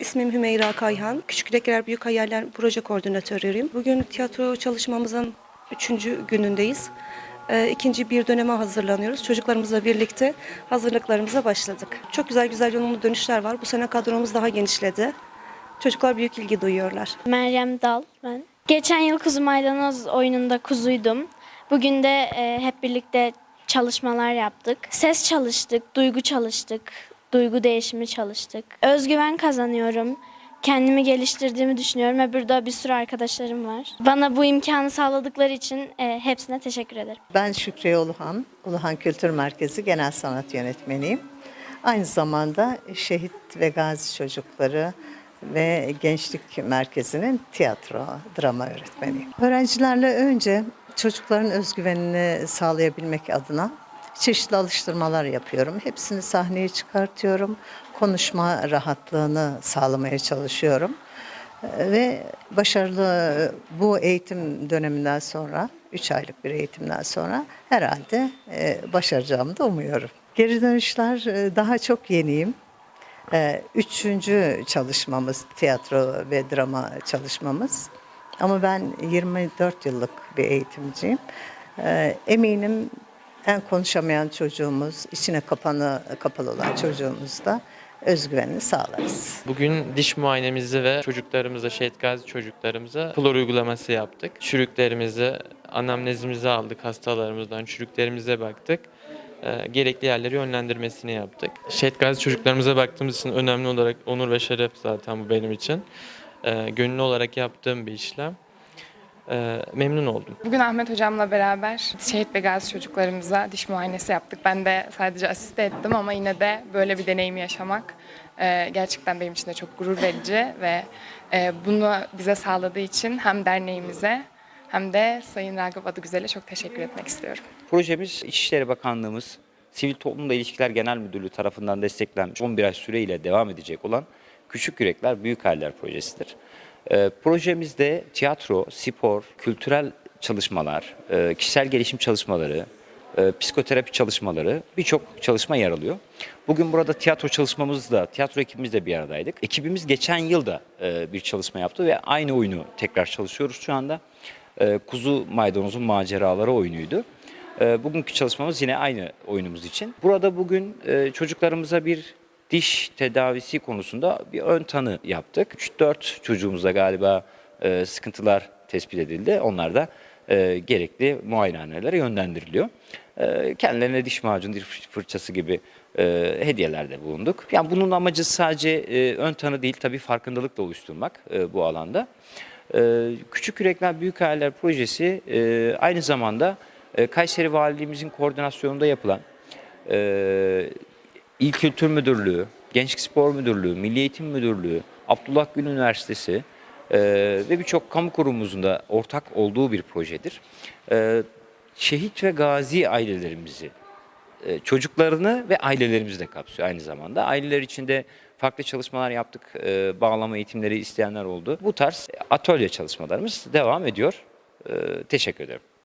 İsmim Hümeyra Kayhan. Küçük Yürekler Büyük Hayaller Proje Koordinatörüyüm. Bugün tiyatro çalışmamızın üçüncü günündeyiz. Ee, İkinci bir döneme hazırlanıyoruz. Çocuklarımızla birlikte hazırlıklarımıza başladık. Çok güzel güzel olumlu dönüşler var. Bu sene kadromuz daha genişledi. Çocuklar büyük ilgi duyuyorlar. Meryem Dal ben. Geçen yıl Kuzu Maydanoz oyununda kuzuydum. Bugün de e, hep birlikte çalışmalar yaptık. Ses çalıştık, duygu çalıştık, duygu değişimi çalıştık. Özgüven kazanıyorum. Kendimi geliştirdiğimi düşünüyorum ve burada bir sürü arkadaşlarım var. Bana bu imkanı sağladıkları için e, hepsine teşekkür ederim. Ben Şükriye Uluhan, Uluhan Kültür Merkezi Genel Sanat Yönetmeniyim. Aynı zamanda Şehit ve Gazi Çocukları ve Gençlik Merkezi'nin tiyatro, drama öğretmeniyim. Öğrencilerle önce çocukların özgüvenini sağlayabilmek adına çeşitli alıştırmalar yapıyorum. Hepsini sahneye çıkartıyorum. Konuşma rahatlığını sağlamaya çalışıyorum. Ve başarılı bu eğitim döneminden sonra, 3 aylık bir eğitimden sonra herhalde e, başaracağımı da umuyorum. Geri dönüşler e, daha çok yeniyim. E, Üçüncü çalışmamız, tiyatro ve drama çalışmamız. Ama ben 24 yıllık bir eğitimciyim. Eminim en konuşamayan çocuğumuz, içine kapanı, kapalı olan çocuğumuz da özgüvenini sağlarız. Bugün diş muayenemizi ve çocuklarımıza, şehit gazi çocuklarımıza flor uygulaması yaptık. Çürüklerimizi, anamnezimizi aldık hastalarımızdan, çürüklerimize baktık. Ee, gerekli yerleri yönlendirmesini yaptık. Şehit gazi çocuklarımıza baktığımız için önemli olarak onur ve şeref zaten bu benim için. Ee, gönüllü olarak yaptığım bir işlem. Ee, memnun oldum. Bugün Ahmet hocamla beraber şehit ve gazi çocuklarımıza diş muayenesi yaptık. Ben de sadece asiste ettim ama yine de böyle bir deneyimi yaşamak e, gerçekten benim için de çok gurur verici ve e, bunu bize sağladığı için hem derneğimize hem de Sayın Ragıp Adıgüzel'e çok teşekkür etmek istiyorum. Projemiz İçişleri Bakanlığımız Sivil Toplumla İlişkiler Genel Müdürlüğü tarafından desteklenmiş 11 ay süreyle devam edecek olan Küçük Yürekler Büyük Hayaller projesidir. Ee, projemizde tiyatro, spor, kültürel çalışmalar, e, kişisel gelişim çalışmaları, e, psikoterapi çalışmaları birçok çalışma yer alıyor. Bugün burada tiyatro çalışmamızda, tiyatro ekibimizle bir aradaydık. Ekibimiz geçen yıl da e, bir çalışma yaptı ve aynı oyunu tekrar çalışıyoruz şu anda. E, Kuzu Maydanoz'un maceraları oyunuydu. E, Bugünkü çalışmamız yine aynı oyunumuz için. Burada bugün e, çocuklarımıza bir diş tedavisi konusunda bir ön tanı yaptık. 3-4 çocuğumuzda galiba e, sıkıntılar tespit edildi. Onlar da e, gerekli muayenehanelere yönlendiriliyor. E, kendilerine diş macunu, diş fırçası gibi e, hediyelerde bulunduk. Yani bunun amacı sadece e, ön tanı değil, tabii farkındalık da oluşturmak e, bu alanda. E, Küçük Yürekler Büyük Hayaller projesi e, aynı zamanda e, Kayseri Valiliğimizin koordinasyonunda yapılan e, İl Kültür Müdürlüğü, Gençlik Spor Müdürlüğü, Milli Eğitim Müdürlüğü, Abdullah Gül Üniversitesi e, ve birçok kamu kurumumuzun da ortak olduğu bir projedir. E, şehit ve gazi ailelerimizi, e, çocuklarını ve ailelerimizi de kapsıyor aynı zamanda. Aileler içinde farklı çalışmalar yaptık, e, bağlama eğitimleri isteyenler oldu. Bu tarz atölye çalışmalarımız devam ediyor. E, teşekkür ederim.